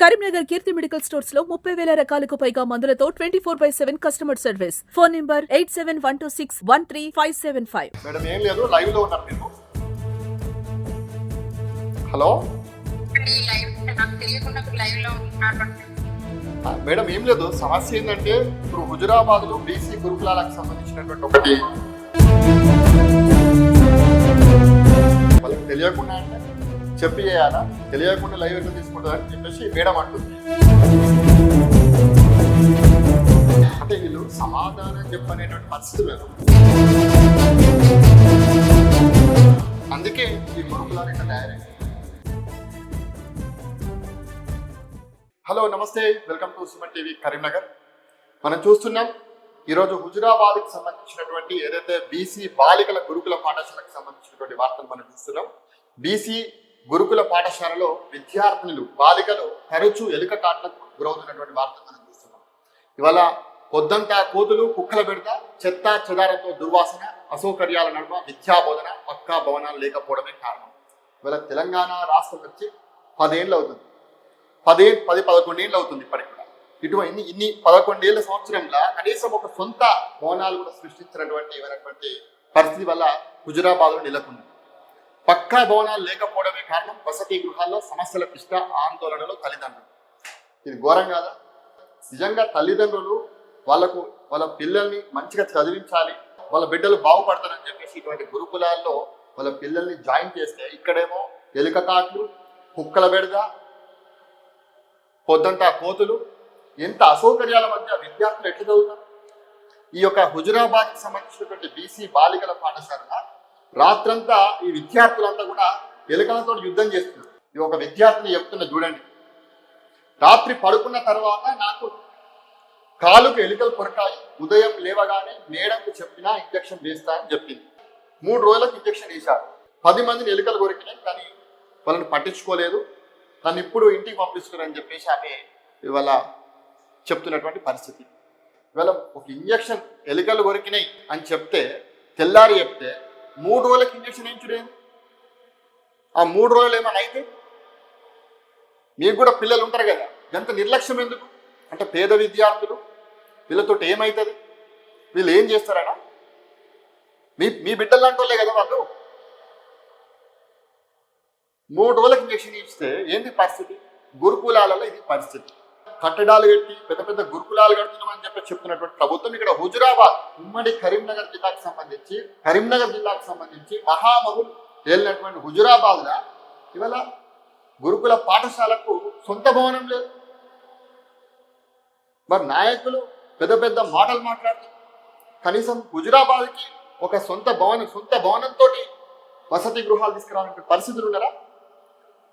కరీంనగర్ కీర్తి medical స్టోర్స్లో ముప్పై వేల రకాలకు పైగా మందులతో twenty four by seven customer service. Phone number eight seven one two six one three five seven five. Madam ఏం లేదు లైవ్లో ఉన్నారు హలో? మేడం ఏం లేదు సమస్య ఏంటంటే ఇప్పుడు హుజురాబాద్లో బీసీ గురుకులాలకు సంబంధించినటువంటి ఒకటి. తెలియకుండా అంటే చెప్పి చేయాలా? తెలియకుండా లైవ్ ఎక్కడ తీసుకుంటారని చెప్పేసి మేడం అంటుంది. అంటే వీళ్ళు సమాధానం చెప్పనేటువంటి పరిస్థితి లేదు. అందుకే ఈ గురుకులాలు ఇట్లా తయారైంది. హలో నమస్తే. Welcome to Suman TV Karimnagar. మనం చూస్తున్నాం ఈరోజు హుజురాబాద్కి సంబంధించినటువంటి ఏదైతే బీసీ బాలికల గురుకుల పాఠశాలకు సంబంధించినటువంటి వార్తలు మనం చూస్తున్నాం బీసీ గురుకుల పాఠశాలలో విద్యార్థినులు బాలికలు తరచూ ఎలుక కాట్లకు గురవుతున్నటువంటి వార్తలు మనం చూస్తున్నాం. ఇవాళ పొద్దంతా కోతులు కుక్కల పెడత చెత్త చెదారంతో దుర్వాసన అసౌకర్యాల నడుమ విద్యా బోధన పక్కా భవనాలు లేకపోవడమే కారణం. ఇవాళ తెలంగాణ రాష్ట్రం వచ్చి పదేళ్ళు అవుతుంది. పదే పది పదకొండేళ్ళు అవుతుంది ఇప్పటికి కూడా. ఇటువంటి ఇన్ని ఇన్ని పదకొండేళ్ళ సంవత్సరంలో కనీసం ఒక సొంత భవనాలు కూడా సృష్టించినటువంటి ఇవ్వనటువంటి పరిస్థితి వల్ల హుజురాబాద్లో నెలకొంది. పక్కా భవనాలు లేకపోవడమే కారణం వసతి గృహాల్లో సమస్యల పిష్ట ఆందోళనలో తల్లిదండ్రులు. ఇది ఘోరం కాదా? నిజంగా తల్లిదండ్రులు వాళ్ళకు వాళ్ళ పిల్లల్ని మంచిగా చదివించాలి వాళ్ళ బిడ్డలు బాగుపడతారని చెప్పేసి ఇటువంటి గురుకులాల్లో వాళ్ళ పిల్లల్ని జాయిన్ చేస్తే ఇక్కడేమో ఎలుక కాట్లు కుక్కల బెడద పొద్దంతా కోతులు ఎంత అసౌకర్యాల మధ్య విద్యార్థులు ఎట్లా చదువుతారు? ఈ యొక్క హుజురాబాద్కి సంబంధించినటువంటి బీసీ బాలికల పాఠశాల రాత్రంతా ఈ విద్యార్థులంతా కూడా ఎలుకలతో యుద్ధం చేస్తున్నారు. ఈ ఒక విద్యార్థిని చెప్తున్న చూడండి. రాత్రి పడుకున్న తర్వాత నాకు కాలుకు ఎలుకలు కొరకాయి. ఉదయం లేవగానే మేడంకు చెప్పినా ఇంజక్షన్ వేస్తా అని చెప్పింది. మూడు రోజులకు ఇంజక్షన్ వేశారు. పది మందిని ఎలుకలు కొరికినాయి కానీ వాళ్ళని పట్టించుకోలేదు. తను ఇప్పుడు ఇంటికి పంపిస్తున్నారని చెప్పేసి ఆమె ఇవాళ చెప్తున్నటువంటి పరిస్థితి. ఇవాళ ఒక ఇంజక్షన్ ఎలుకలు కొరికినాయి అని చెప్తే తెల్లారి చెప్తే మూడు రోజులకు ఇంజక్షన్ వేయించుడేది ఆ మూడు రోజులు ఏమైనా అయితే మీకు కూడా పిల్లలు ఉంటారు కదా ఎంత నిర్లక్ష్యం ఎందుకు? అంటే పేద విద్యార్థులు వీళ్ళతో ఏమవుతుంది వీళ్ళు ఏం చేస్తారనా? మీ మీ బిడ్డలు లాంటి వాళ్ళే కదా వాళ్ళు? మూడు రోజులకు ఇంజక్షన్ ఇస్తే ఏంది పరిస్థితి? గురుకులాలలో ఇది పరిస్థితి. కట్టడాలు కట్టి పెద్ద పెద్ద గురుకులాలు కడుతున్నామని చెప్పి చెప్తున్నటువంటి ప్రభుత్వం ఇక్కడ హుజురాబాద్ ఉమ్మడి కరీంనగర్ జిల్లాకు సంబంధించి కరీంనగర్ జిల్లాకు సంబంధించి మహామహుల్ వెళ్ళినటువంటి హుజురాబాద్గా ఇవాళ గురుకుల పాఠశాలకు సొంత భవనం లేదు. మరి నాయకులు పెద్ద పెద్ద మాటలు మాట్లాడుతారు కనీసం హుజురాబాద్కి ఒక సొంత భవనం సొంత భవనంతో వసతి గృహాలు తీసుకురావాలంటే పరిస్థితులు ఉన్నారా?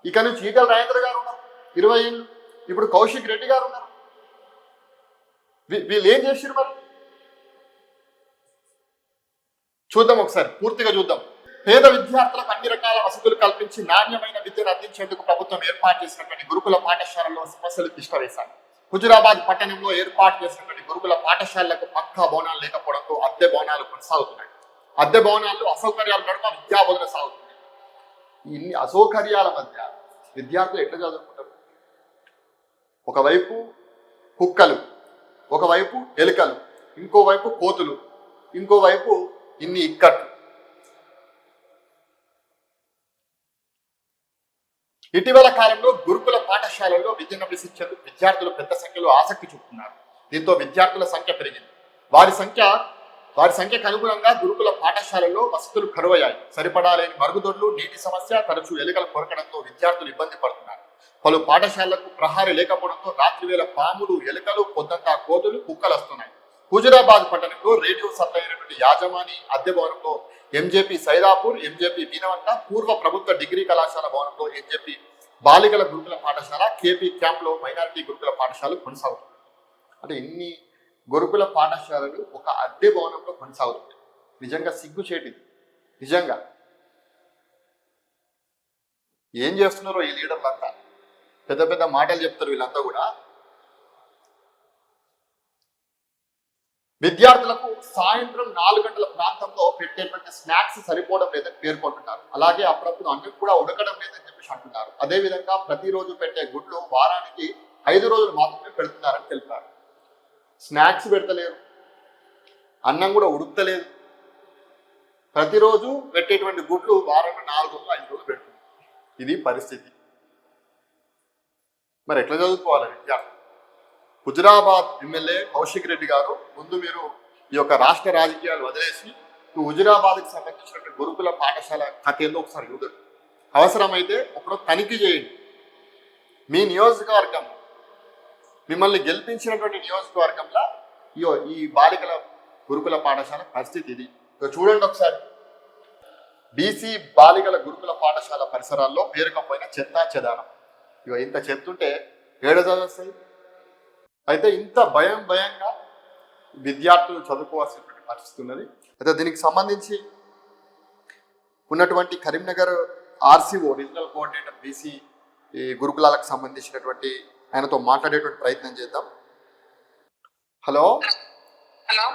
ఇక నుంచి ఈటల రాజేంద్ర గారు ఉన్నారు. ఇరవై ఏళ్ళు ఇప్పుడు కౌశిక్ రెడ్డి గారు ఉన్నారు. వీళ్ళు ఏం చేసారు మరి? చూద్దాం ఒకసారి పూర్తిగా చూద్దాం. పేద విద్యార్థులకు అన్ని రకాల వసతులు కల్పించి నాణ్యమైన విద్యను అందించేందుకు ప్రభుత్వం ఏర్పాటు చేసినటువంటి గురుకుల పాఠశాలలో సమస్యలు తిష్టవేశారు హుజురాబాద్ పట్టణంలో ఏర్పాటు చేసినటువంటి గురుకుల పాఠశాలలకు పక్కా భవనాలు లేకపోవడంతో అద్దె భవనాలు కొనసాగుతున్నాయి. అద్దె భవనాల్లో అసౌకర్యాల నడుమ విద్యా బోధన సాగుతుంది. ఇన్ని అసౌకర్యాల మధ్య విద్యార్థులు ఎట్లా చదువుకుంటారు? ఒకవైపు కుక్కలు ఒకవైపు ఎలుకలు ఇంకోవైపు కోతులు ఇంకోవైపు ఇన్ని ఇక్కట్లు. ఇటీవల కాలంలో గురుకుల పాఠశాలల్లో విద్యను అభ్యసించేందుకు విద్యార్థులు పెద్ద సంఖ్యలో ఆసక్తి చూపుతున్నారు. దీంతో విద్యార్థుల సంఖ్య పెరిగింది. వారి సంఖ్య వారి సంఖ్యకు అనుగుణంగా గురుకుల పాఠశాలల్లో వసతులు కరువయ్యాయి సరిపడాలేని మరుగుదొడ్లు నీటి సమస్య తరచూ ఎలుకలు కొరకడంతో విద్యార్థులు ఇబ్బంది పడుతున్నారు. పలు పాఠశాలలకు ప్రహారీ లేకపోవడంతో రాత్రి వేళ పాములు ఎలుకలు పొద్దంతా కోతులు కుక్కలు వస్తున్నాయి హుజురాబాద్ పట్టణంలో రేడియో సప్లై అయినటువంటి యాజమాని అద్దె భవనంలో ఎంజేపీ సైదాపూర్ ఎంజేపీ వీనవంత పూర్వ ప్రభుత్వ డిగ్రీ కళాశాల భవనంలో ఎంజేపీ బాలికల గురుకుల పాఠశాల కేపీ క్యాంప్లో మైనారిటీ గురుకుల పాఠశాలలు కొనసాగుతున్నాయి. అంటే ఇన్ని గురుకుల పాఠశాలలు ఒక అద్దె భవనంలో కొనసాగుతుంది నిజంగా సిగ్గుచేటిది నిజంగా. ఏం చేస్తున్నారో ఈ లీడర్లంతా? పెద్ద పెద్ద మాటలు చెప్తారు వీళ్ళంతా కూడా. విద్యార్థులకు సాయంత్రం నాలుగు గంటల ప్రాంతంలో పెట్టేటువంటి స్నాక్స్ సరిపోవడం లేదని పేర్కొంటున్నారు అలాగే అప్పుడప్పుడు అన్ని కూడా ఉడకడం లేదని చెప్పేసి అంటున్నారు అదే విధంగా ప్రతిరోజు పెట్టే గుడ్లు వారానికి ఐదు రోజులు మాత్రమే పెడుతున్నారని తెలిపారు స్నాక్స్ పెడతలేరు. అన్నం కూడా ఉడుకుతలేదు. ప్రతిరోజు పెట్టేటువంటి గుడ్లు వారంలో నాలుగు రోజులు ఐదు రోజులు పెడుతుంది ఇది పరిస్థితి. మరి ఎట్లా చదువుకోవాలి విద్యార్థులు హుజురాబాద్ ఎమ్మెల్యే కౌశిక్ రెడ్డి గారు ముందు మీరు ఈ యొక్క రాష్ట్ర రాజకీయాలు వదిలేసి ఈ హుజురాబాద్కి సంబంధించినటువంటి గురుకుల పాఠశాల కథ ఏందో ఒకసారి చూడండి అవసరమైతే ఒకరు తనిఖీ చేయండి. మీ నియోజకవర్గం మిమ్మల్ని గెలిపించినటువంటి నియోజకవర్గంలో ఈ బాలికల గురుకుల పాఠశాల పరిస్థితి ఇది. చూడండి ఒకసారి. బీసీ బాలికల గురుకుల పాఠశాల పరిసరాల్లో పేరుకపోయిన చెత్త చెదానం ఇక ఇంత చెత్త ఉంటే ఏడ చదువుతాయి అయితే ఇంత భయం భయంగా విద్యార్థులు చదువుకోవాల్సినటువంటి పరిస్థితి ఉన్నది. అయితే దీనికి సంబంధించి ఉన్నటువంటి Karimnagar RCO regional coordinator BC ఈ గురుకులాలకు సంబంధించినటువంటి ఆయనతో మాట్లాడేటువంటి ప్రయత్నం చేద్దాం. హలో? హలో?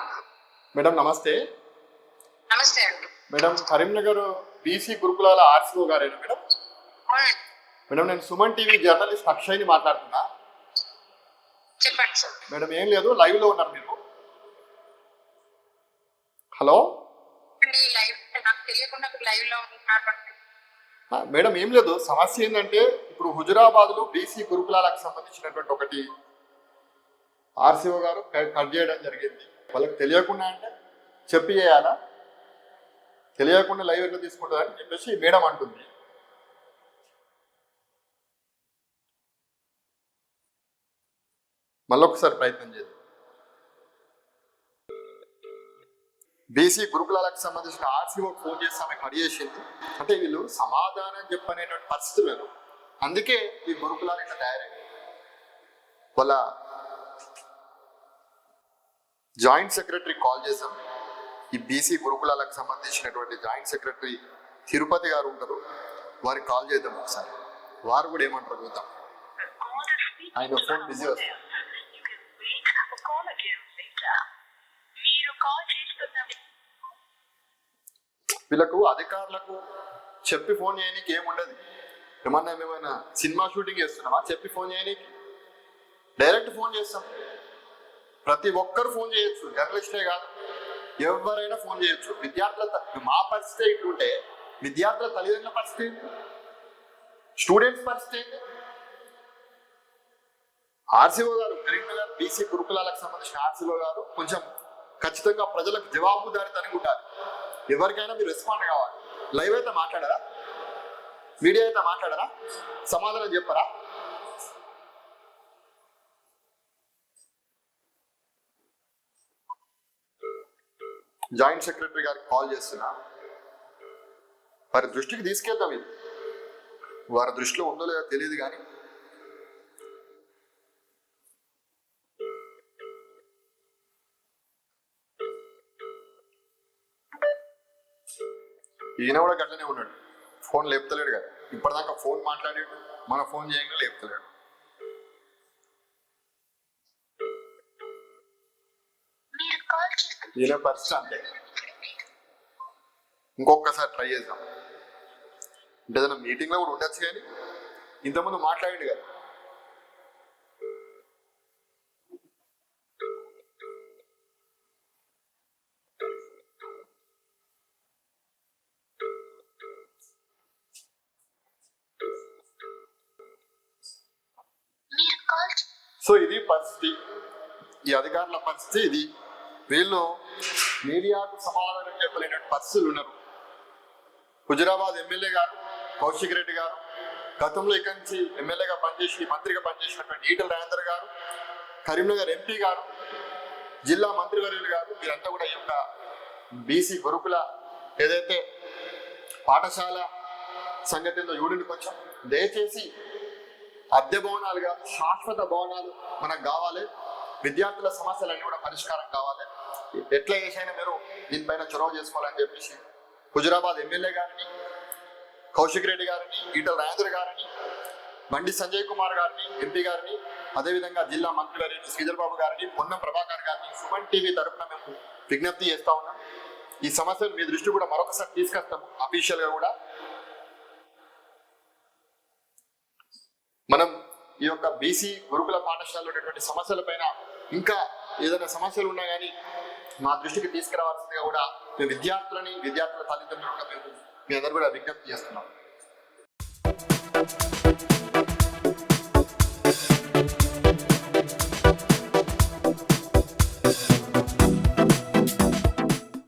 మేడం నమస్తే. నమస్తే మేడం కరీంనగర్ బీసీ గురుకులాల ఆర్సీఓ గారేనా మేడం? మేడం నేను సుమన్ టీవీ జర్నలిస్ట్ అక్షయ్ని మాట్లాడుతున్నా. మేడం ఏం లేదు లైవ్లో ఉన్నారు మీరు హలో మేడం ఏం లేదు. సమస్య ఏంటంటే ఇప్పుడు హుజురాబాద్లో బీసీ గురుకులాలకు సంబంధించినటువంటి ఒకటి ఆర్సీఓ గారు కట్ చేయడం జరిగింది. వాళ్ళకి తెలియకుండా అంటే చెప్పి చేయాలా? తెలియకుండా లైవ్ ఎట్లా తీసుకుంటుందని చెప్పేసి మేడం అంటుంది. మళ్ళొకసారి ప్రయత్నం చేద్దాం. బీసీ గురుకులాలకు సంబంధించిన ఆర్సీఓ ఫోన్ చేసి ఆమె కడి చేసింది. అంటే వీళ్ళు సమాధానం చెప్పనేటువంటి పరిస్థితులు అందుకే ఈ గురుకులాలు ఇట్లా తయారైంది వాళ్ళ జాయింట్ సెక్రటరీ కాల్ చేశాం. ఈ బీసీ గురుకులాలకు సంబంధించినటువంటి జాయింట్ సెక్రటరీ తిరుపతి గారు ఉంటారు. వారికి కాల్ చేద్దాం ఒకసారి. వారు కూడా ఏమంటారు చూద్దాం. ఆయన ఫోన్ బిజీ వస్తుంది మీరు కాల్ చేస్తున్న వీళ్ళకు అధికారులకు చెప్పి ఫోన్ చేయనీకి ఏముండదు. ఏమన్నా ఏమైనా సినిమా షూటింగ్ చేస్తున్నామా చెప్పి ఫోన్ చేయడానికి డైరెక్ట్ ఫోన్ చేస్తాం. ప్రతి ఒక్కరు ఫోన్ చేయొచ్చు. జర్నలిస్టే కాదు. ఎవరైనా ఫోన్ చేయొచ్చు. విద్యార్థుల మా పరిస్థితి ఇట్లుంటే విద్యార్థుల తల్లిదండ్రుల పరిస్థితి ఏంటి? స్టూడెంట్స్ పరిస్థితి ఏంటి? ఆర్సీఓ గారు కరీంనగర్ బీసీ గురుకులాలకు సంబంధించిన ఆర్సీఓ గారు కొంచెం ఖచ్చితంగా ప్రజలకు జవాబుదారితనంగా ఉండాలి. ఎవరికైనా మీరు రెస్పాండ్ కావాలి. లైవ్ అయితే మాట్లాడరా? మీడియా అయితే మాట్లాడరా? సమాధానం చెప్పరా? జాయింట్ సెక్రటరీ గారికి కాల్ చేస్తున్నా. వారి దృష్టికి తీసుకెళ్దాం ఇది. వారి దృష్టిలో ఉందో లేదో తెలియదు కానీ ఈయన కూడా గట్లనే ఉన్నాడు. ఫోన్ లేపుతలేడు కదా. ఇప్పటిదాకా ఫోన్ మాట్లాడాడు. మన ఫోన్ చేయగా లేపుతలేడు. ఈయన పరిస్థితి అంతే. ఇంకొకసారి ట్రై చేద్దాం. అంటే ఏదైనా మీటింగ్లో కూడా ఉండొచ్చు కానీ ఇంతకుముందు మాట్లాడిండు కదా. సో ఇది పరిస్థితి. ఈ అధికారుల పరిస్థితి ఇది. వీళ్ళు మీడియాకు సమాధానం చెప్పలేనటువంటి పరిస్థితులు ఉన్నారు. హుజురాబాద్ ఎమ్మెల్యే గారు కౌశిక్ రెడ్డి గారు గతంలో ఇక్కడి నుంచి ఎమ్మెల్యేగా పనిచేసి మంత్రిగా పనిచేసినటువంటి ఈటల రాజేంద్ర గారు కరీంనగర్ ఎంపీ గారు జిల్లా మంత్రివర్యులు గారు వీరంతా కూడా ఈ యొక్క బీసీ గురుకుల ఏదైతే పాఠశాల సంగతిలో చూడండి కొంచెం దయచేసి అద్దె భవనాలుగా శాశ్వత భవనాలు మనకు కావాలి. విద్యార్థుల సమస్యలన్నీ కూడా పరిష్కారం కావాలి. ఎట్లా చేసైనా మీరు దీనిపైన చొరవ చేసుకోవాలని చెప్పేసి హుజురాబాద్ ఎమ్మెల్యే గారిని కౌశిక్ రెడ్డి గారిని ఈటల రాజేంద్ర గారిని బండి సంజయ్ కుమార్ గారిని ఎంపీ గారిని అదేవిధంగా జిల్లా మంత్రి గారిని శ్రీధర్ బాబు గారిని పొన్నం ప్రభాకర్ గారిని సుమన్ టీవీ తరఫున మేము విజ్ఞప్తి చేస్తా ఉన్నాం. ఈ సమస్యను మీ దృష్టి కూడా మరొకసారి తీసుకొస్తాము. అఫీషియల్గా కూడా మనం ఈ యొక్క బీసీ గురుకుల పాఠశాలలో ఉన్నటువంటి సమస్యలపైన ఇంకా ఏదైనా సమస్యలు ఉన్నా కానీ మా దృష్టికి తీసుకురావాల్సిందిగా కూడా మేము విద్యార్థులని విద్యార్థుల తల్లిదండ్రులను మేము మీ అందరూ కూడా విజ్ఞప్తి చేస్తున్నాం.